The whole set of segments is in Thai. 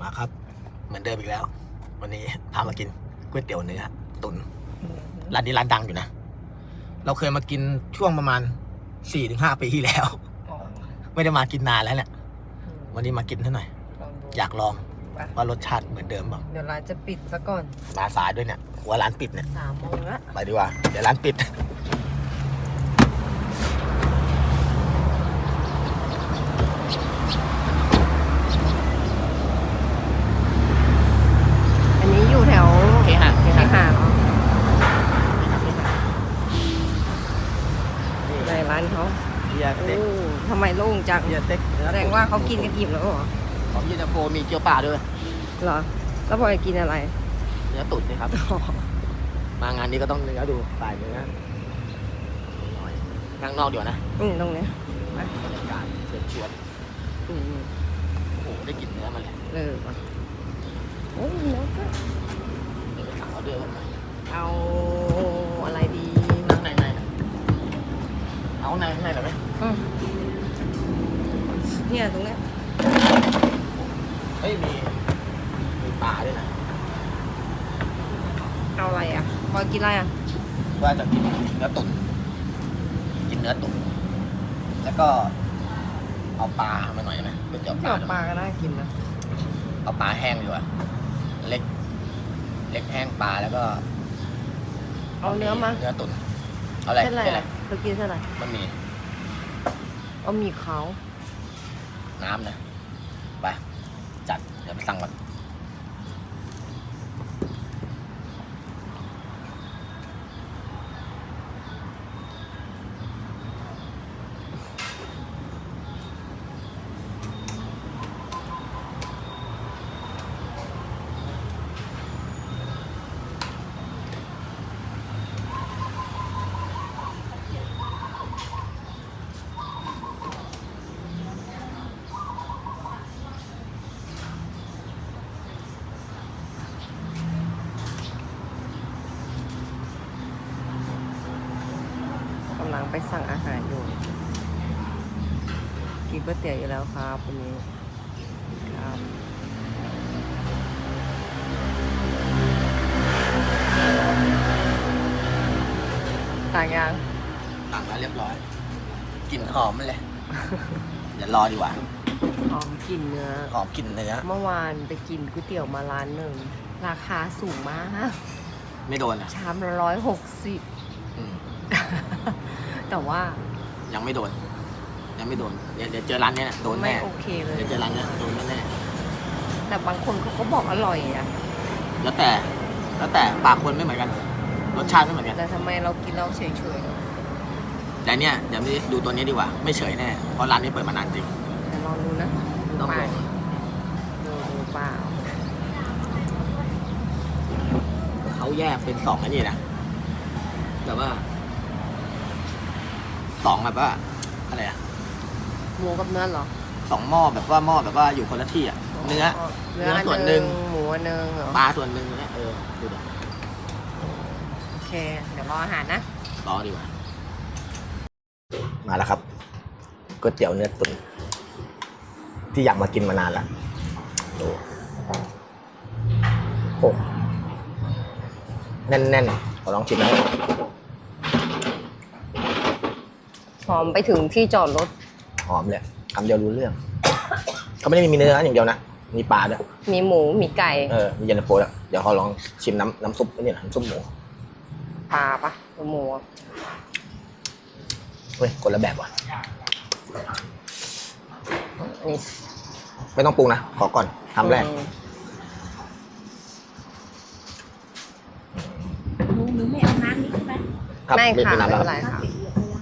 มาครับ เหมือนเดิมอีกแล้ว วันนี้พามากินก๋วยเตี๋ยวเนื้อตุนร้านนี้ร้านดังอยู่นะ เราเคยมากินช่วงประมาณสี่ถึงห้าปีที่แล้วอ๋อไม่ได้มากินนานแล้วเนี่ยวันนี้มากินเท่าหน่อยลองดูอยากลองไปว่ารสชาติเหมือนเดิมเปล่าเดี๋ยวร้านจะปิดซะก่อนมาสายด้วยเนี่ยหัวร้านปิดเนี่ยสามโมงละไปดีกว่า เดี๋ยวร้านปิด อันนี้อยู่แถว เคหะเค เค หะ หะเหรอในร้านเขา เบียร์ โอ้ เต็ก ทำ ไมโล่งจังเบียร์เต็กแสดงว่าเขากินกันอิ่มแล้วเหรอของเย็นตาโฟมีเกี๊ยวปลาด้วย เหรอ แล้วพลอยกินอะไรเนื้อตุ๋นนี่ครับมางานนี้ก็ต้องเนื้อดูสายเนื้อนั่งนอกเดี๋ยวานะอืมตรงเนี้ยไปบรรยากาศเชิญชวน อืมโอ้โห ได้กลินเนื้อมาเลยเออว่ะโอ้ยเนื้อก็เดี๋ยวไปสั่งออเดอร์กันหน่อยเอาอะไรดีนั่งในในนะเอาในข้างในเหรอไหมอืม เนี่ยตรงเนี้ยเฮ้ยมีมีปลาด้วยนะเอาอะไรอะพลอยกินอะไรอะว่าจะกินเนื้อตุ๋นกินเนื้อตุ๋นแล้วก็ เอาปลามาหน่อยไหมก๋วยเตี๋ยวปเกี่ลายวด้วยปลาก็น่ากินนะเอาปลาแห้งดีกว่าเล็ก เล็กแห้งปลาแล้วก็ เอาเนื้อมาเนื้อตุ๋นเอาอะไรเส้นอะไรเส้นอะไรอะเธอกินเส้นอะไรมันมีเอาหมีเขา น้ำนะ ไป จัด เดี๋ยวไปสั่งก่อน สั่งอาหารอยู่ กินก๋วยเตี๋ยวอยู่แล้วครับวันนี้ครับต่างยังสั่งแล้วเรียบร้อยกลิ่นหอมมันเลย เดี๋ยวรอดีกว่าหอมกลิ่นเนื้อ หอมกลิ่นเนื้อ เมื่อวานไปกินก๋วยเตี๋ยวมาร้านหนึ่ง ราคาสูงมาก ไม่โดนอะชามละร้อยหกสิบอืม แต่ว่ายังไม่โดน ยังไม่โดน เดี๋ยวเดี๋ยวเจอร้านเนี้ยนะโดนไม่แน่ โอเคเลย เดี๋ยวเจอร้านเนี้ยโดนแน่แต่บางคนเขาก็บอกอร่อยอะๆแล้วแต่ แล้วแต่ปากคนไม่เหมือนกัน รสชาติไม่เหมือนกัน แต่ทำไมเรากินเราเฉยแต่เนี้ยเดี๋ยวดูตัวนี้ดีกว่า ไม่เฉยแน่ เพราะร้านนี้เปิดมานานจริง ๆแต่ลองดูนะดูต้องไปลองดูดูเปล่าเขาแยกเป็นสองอันนี้นะ แต่ว่า สองแบบว่าอะไรอะหมูกับเนื้อเหรอสองหม้อแบบว่าหม้อแบบว่าอยู่คนละที่อะเนื้อเนื้อ เนื้อส่วนหนึ่งหมูอันหนึ่งเหรอปลาส่วนหนึ่งเนี่ยเออดูดิโอเค เดี๋ยวรออาหารนะรอดีกว่า มาแล้วครับก๋วยเตี๋ยวเนื้อตุ๋นที่อยากมากินมานานแล้วดูโอ้แน่นๆขอลองชิมนะ หอมไปถึงที่จอดรถ หอมเลยคำเดียวรู้เรื่อง เขาไม่ได้มีเนื้ออย่างเดียวนะ มีปลาด้วย มีหมู มีไก่ เออ มีเย็นตาโฟแล้วเดี๋ยวเขาลองชิมน้ำน้ำซุปนี่นะน้ำซุปหมู ปลาปะหมูอะเฮ้ยคนละแบบว่ะ อันนี้ไม่ต้องปรุงนะ ขอก่อนทำแรก อืมหนูหนูไม่เอาน้ำนี้ใช่ไหมครับไม่ค่ะเป็นไม่น้ำแล้วเป็นไรครับค่ะ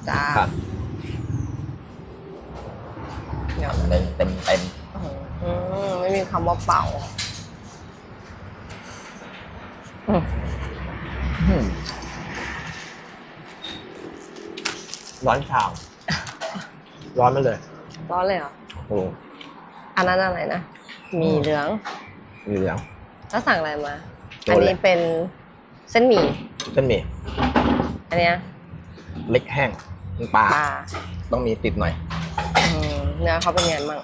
จ้า ครับ เดี๋ยวเต็มเต็มเต็มอืมไม่มีคำว่าเป่าอืมอืมร้อนชามร้อนมาเลยร้อนเลยเหรอ โอ้อันนั้นอะไรนะมีเหลืองมีเหลือง แล้วสั่งอะไรมาโดนเลยอันนี้เป็นเส้นหมี่ เส้นหมี่ อันเนี้ยเล็กแห้งปลาปลาต้องมีติดหน่อยอืม เนื้อเขาเป็นยังไงบ้าง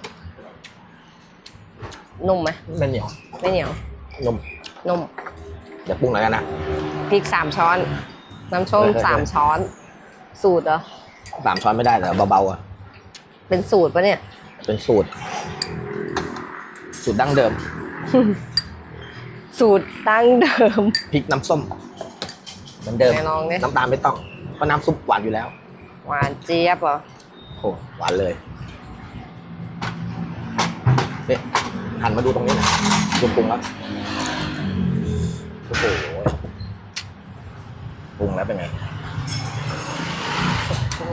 นุ่มไหมไม่เหนียวไม่เหนียวนุ่มนุ่มเดี๋ยวปรุงหน่อยกันนะพริกสามช้อน น้ำส้มเฮ้ยเฮ้ยสามช้อน สูตรเหรอสามช้อนไม่ได้แต่เบาๆอะเป็นสูตรปะเนี่ย เป็นสูตร สูตรดั้งเดิม สูตรดั้งเดิมพริกน้ำส้มเหมือนเดิมไหนลองดิน้ำตาลไม่ต้องเพราะน้ำซุปหวานอยู่แล้ว หวานเจี๊ยบเหรอโอ้หวานเลย นี่หันมาดูตรงนี้นะดูปรุงแล้วโอ้โหปรุงแล้วเป็นไง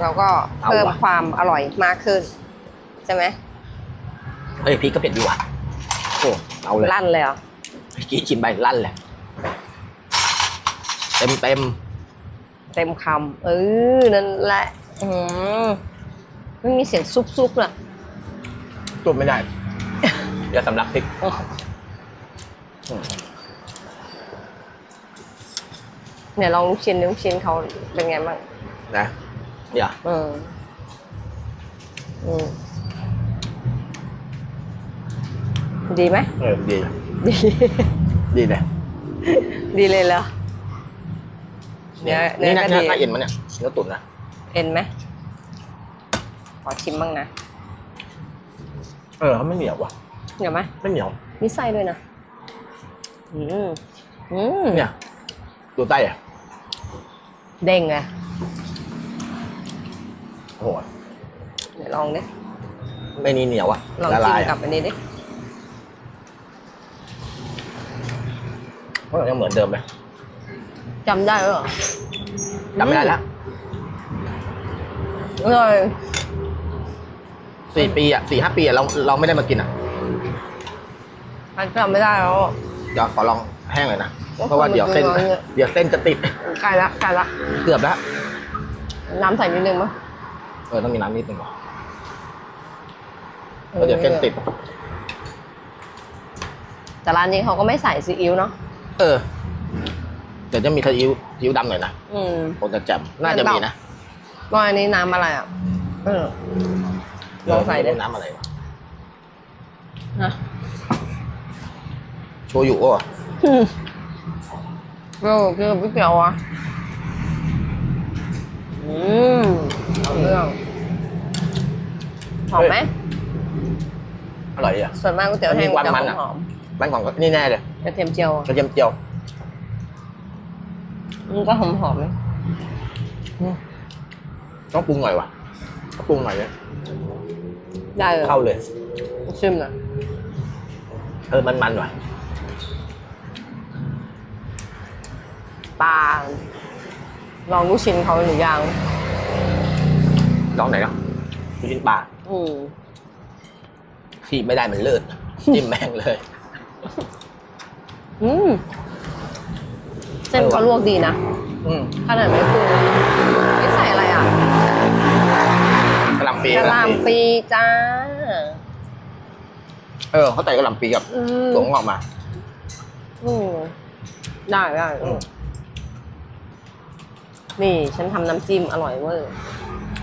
เราก็เอาเพิ่มว่ะ ความอร่อยมากขึ้น ใช่ไหมเฮ้ยพริกก็เผ็ดดีว่ะโอ้เอาเลยลั่นเลยเหรอเมื่อกี้ชิมไปลั่นเลยเต็มเต็มเต็มคำเออนั่นแหละอืมไม่มีเสียงซุบๆน่ะๆจุดไม่ได้ เดี๋ยวสำลักพริกอืมเนี่ยลองลูกชิ้นลูกชิ้นเขาเป็นไงบ้างนะเนี่ยอืมอืมดีไหมเออดี ดี ดีเลยดีเลยเหรอเนื้อเนื้นี่อน่าก็น่าดีน่าเอ็นมันเนี่ยเนื้อตุ๋นนะเอ็นไหมขอชิมบ้างนะ เออเขาไม่เหนียวว่ะ เดี๋ยวไหมไม่เหนียวมีไส้ด้วยนะอืมอืมเนี่ยดูใต้อะเด้งไงโอ้โหเดี๋ยวลองดิไม่นี่เหนียวอะลองละจิ้ลามยกับอันนี้ดิก็ยังเหมือนเดิมไหมจำได้เหรอจำไม่ได้แล้วอร่อยสี่ปีอะสี่ห้าปีอะเราเราไม่ได้มากินอะ มันจำไม่ได้แล้วเดี๋ยวขอลองแห้งเลยนะโอ้โหเพราะว่าเดี๋ยวเส้นมันเป็นร้อนเนี่ยเดี๋ยวเส้นจะติดใกล้ละใกล้ละ เกือบแล้วน้ำใส่นิดนึงมั้ยเออต้องมีน้ำนิดนึงก่อนเพราะเดี๋ยวเส้นติด แต่ร้านนี้เขาก็ไม่ใส่ซีอิ๊วเนาะ เออ เดี๋ยวจะมีซีอิ๊วซีอิ๊วดำหน่อยนะ อืมคงจะแจ่มน่าจะมีนะรอยอันนี้น้ำอะไรอะ เออลองใส่ดิเไม่รู้น้ำอะไรวะนะ โชยุอะอืมเออคือพี่เกียวอะอืมเอาเรื่องหอมไหมอร่อยดีอะส่วนมากก๋วยเตี๋ยวแห้งมันมีความจะมันอะหอมบ้านของก็นี่แน่เลยๆกระเทียมเจียวอะกระเทียมเจียวมันก็หอมหอมๆเลยต้องปรุงหน่อยวะต้องปรุงหน่อยเลยได้เลยเข้าเลยชิมหน่อยเออมันมันๆว่ะ ปลา ลองลูกชิ้นเขาหรือยัง ลองไหนเนาะลูกชิ้นปลาอืมที่ไม่ได้มันเลิศจิ้มแม่งเลย อืมเส้นเขาลวกดีนะอืมขนาดไม่ปรุงไม่ใส่อะไรอะกระหลำปีกะหล่ำปีจ้า เออเขาใส่กระหลำปีกับอืมถั่วงอกมา อืมได้ได้อืม นี่ฉันทำน้ำจิ้มอร่อยเวอร์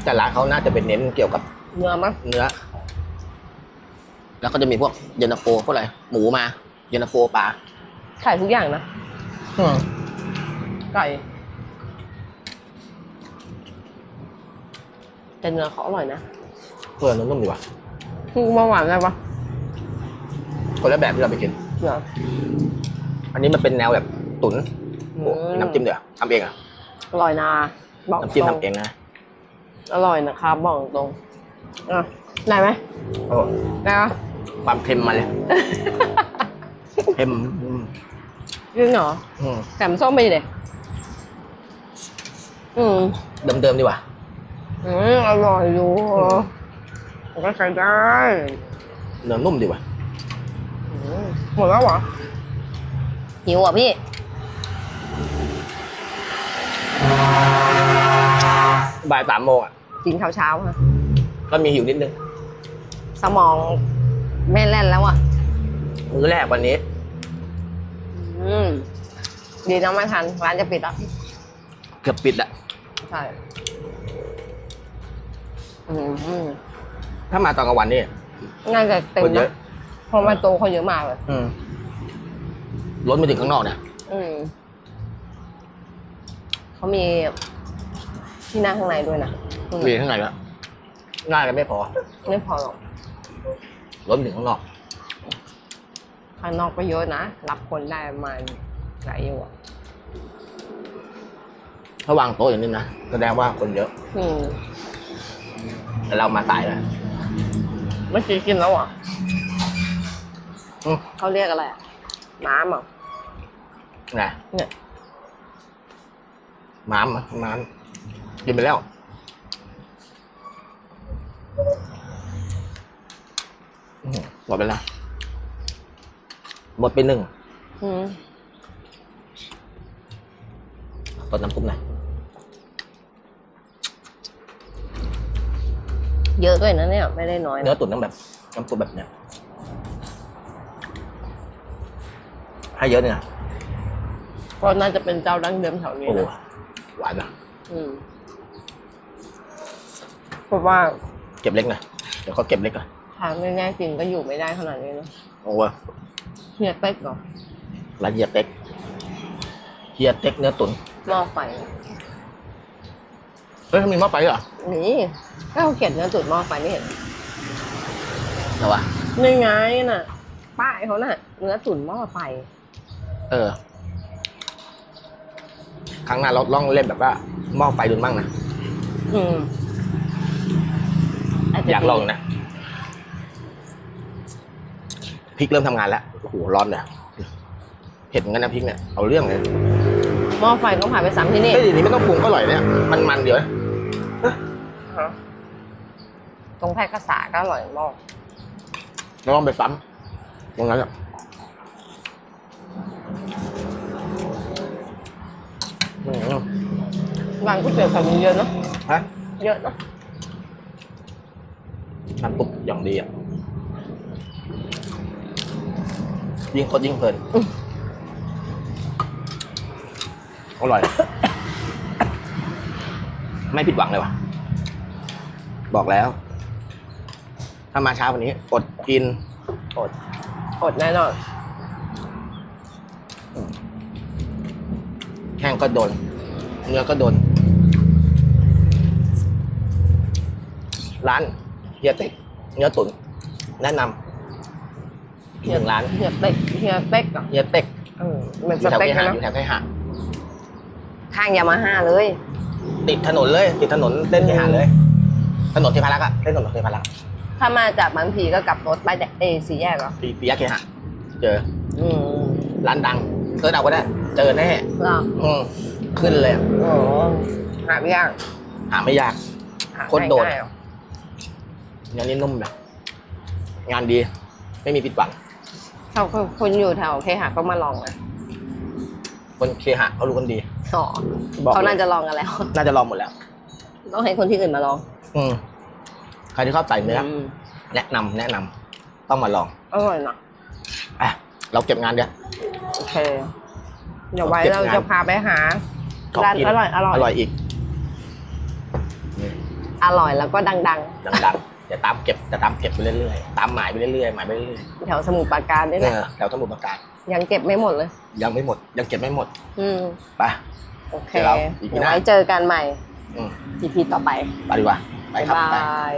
แต่ร้านเขาน่าจะเป็นเน้นเกี่ยวกับเนื้อมั้งเนื้อ แล้วก็จะมีพวกเย็นตาโฟพวกอะไรหมูมา เย็นตาโฟปลาไข่ทุกอย่างนะอืมไก่แต่เนื้อเขาอร่อยนะเออนุ่มๆดีว่ะคือมาหวานได้ปะคนละแบบที่เราไปกิน เหรออันนี้มันเป็นแนวแบบตุ๋นอืโอ้น้ำจิ้มเดี๋ยวทำเองเหรอะ อร่อยนะบอกน้ำจิ้มตรงทำเองนะอร่อยนะครับบอกตรงอะได้ไหมโอ้ได้ปะความเค็มมาเลยเค็มอืมจริงเหรออืมแถมส้มไปดิเด็อืมเดิมๆดีกว่าอืมอร่อยอยู่มันก็ใช้ได้เนื้อนุ่มดีกว่าอืมหมดแล้วเหรอหิวอะพี่ บ่ายสามโมงอะ กินข้าวเช้าฮะก็มีหิวนิดนึง สมองไม่แล่นแล้วอะ มื้อแรกวันนี้ อืม ดีนะไม่ทัน ร้านจะปิดแล้ว เกือบปิดอะใช่ อืมถ้ามาตอนกลางวันนี่ง่ายจะเต็มคนเยนะอะ เพราะว่าโตเขาเยอะมากเลย อืมล้นไปถึงข้างนอกเนี่ย อืมเขามี ที่นั่งข้างในด้วยนะอืมมีข้างในแล้วง่ายกันไม่พอ ไม่พอหรอก ล้นไปถึงข้างนอก ข้างนอกก็เยอะนะ รับคนได้ประมาณหลายอยู่อะถ้าวางโต๊ะอย่างนี้นะ แสดงว่าคนเยอะ อืมแต่เรามาตายเลยเมื่อกี้กินแล้วอะอืมเขาเรียกอะไรอะน้ำอะไงเนี่ย ม้ามอะม้าม กินไปแล้วอื้อหือหมดไปแล้ว หมดไปหนึ่งอืมต้นน้ำซุปหน่อยเยอะด้วยนะเนี่ย ไม่ได้น้อยเนื้อนะตุ๋นต้องแบบน้ำซุปแบบเนี้ยให้เยอะเนี่ยนะก็น่าจะเป็นเจ้าดั้งเดิมแถวนี้โอ้โหนะหวานนะอืม เพราะว่าเก็บเล็กหน่อยเดี๋ยวเขาเก็บเล็กก่อนทางไม่แน่จริงก็อยู่ไม่ได้ขนาดนี้นะโอ้โหเฮียเต็กเหรอร้านเฮียเต็กเฮียเต็กเนื้อตุ๋นหม้อไฟเฮ้ยมีหม้อไฟเหรอนี่ก็เขาเขียนเนื้อตุ๋นหม้อไฟไม่เห็นเหรอวะนี่ไงน่ะ ป้ายเขาน่ะ เนื้อตุ๋นหม้อไฟเออ ครั้งหน้าเราลองเล่นแบบว่าหม้อไฟดุนบ้างนะอืมจจะ อยากลองนะพริกเริ่มทำงานแล้วโอ้โหร้อนเลยเผ็ดเหมือนกันนะพริกเนี่ยเอาเรื่องเลยหม้อไฟต้องผ่านไปซ้ำที่นี่เฮ้ยทีนี้ไม่ต้องปรุงก็อร่อยเนี่ยมันมันๆเดียวนะฮะตรงแพร่กษาก็อร่อยมากเราลองไปซ้ำตรงนั้นอะอืมร้านก๋วยเตี๋ยวแถวนี้เยอะเนอะฮะ เยอะเนอะ น้ำตุ๊กอย่างดีอะ ยิ่งคนยิ่งเพลิน อร่อย ไม่ผิดหวังเลยว่ะ บอกแล้ว ถ้ามาเช้าวันนี้ อดกิน อด อดแน่นอน แห้งก็โดน เนื้อก็โดน ร้านเฮียเต็กเนื้อตุ๋นแนะนำอีกหนึ่งร้านเฮียเต็กเฮียเต็กเหรอะเฮียเต็กเออเหมือนอสยู่แถวเต็กเคหะเลยอยู่เนอะแถวเคหะข้างยามาฮ่าเลย ติดถนนเลย ติดถนนเส้นเคหะเลย ถนนเทพารักษ์อะเส้นถนนเทพารักษ์ถ้ามาจากบางพีก็กลับรถไปแต่เอสี่แยกเหรอปีปียะเคหะเจออืมร้านดังเซิร์ชเอาก็ได้ เจอแน่เหรออืมขึ้นเลยอะ โอ้หาไม่ยากหาไม่ยาก หาโคตรโดด ง่ายๆเหรอ เนื้อนี่นุ่มแบบงานดี ไม่มีผิดหวังเขาคนอยู่แถวเคหะก็มาลองนะคนเคหะเขารู้กันดีอ๋อบอกเขาเลน่ายจะลองกันแล้ว น่าจะลองหมดแล้ว ต้องให้คนที่อื่นมาลอง อืมใครที่ชอบใส่เนื้ออมแนะนำแนะนำต้องมาลองอร่อยนะอะเราเก็บงานเดี๋ยวโอเค เดี๋ยวไว้เก็บเรางานจะพาไปหาของร้านกินอร่อยอร่อยอร่อยอีกนี่อร่อยแล้วก็ดังดังๆ จะตามเก็บจะตามเก็บไปเรื่อยๆ ตามหมายไปเรื่อยๆหมายไปเรื่อยๆแถวสมุทรปราการนี่ๆแหเอละอแถวสมุทรปราการยังเก็บไม่หมดเลย ยังไม่หมด ยังเก็บไม่หมดอืมไป โอเคเดี๋ยวเราอีกทีเดี๋ยวหน้าไว้เจอกันใหม่ อืม EP ต่อไป ไปดีกว่าไปครับบ๊ายไป บาย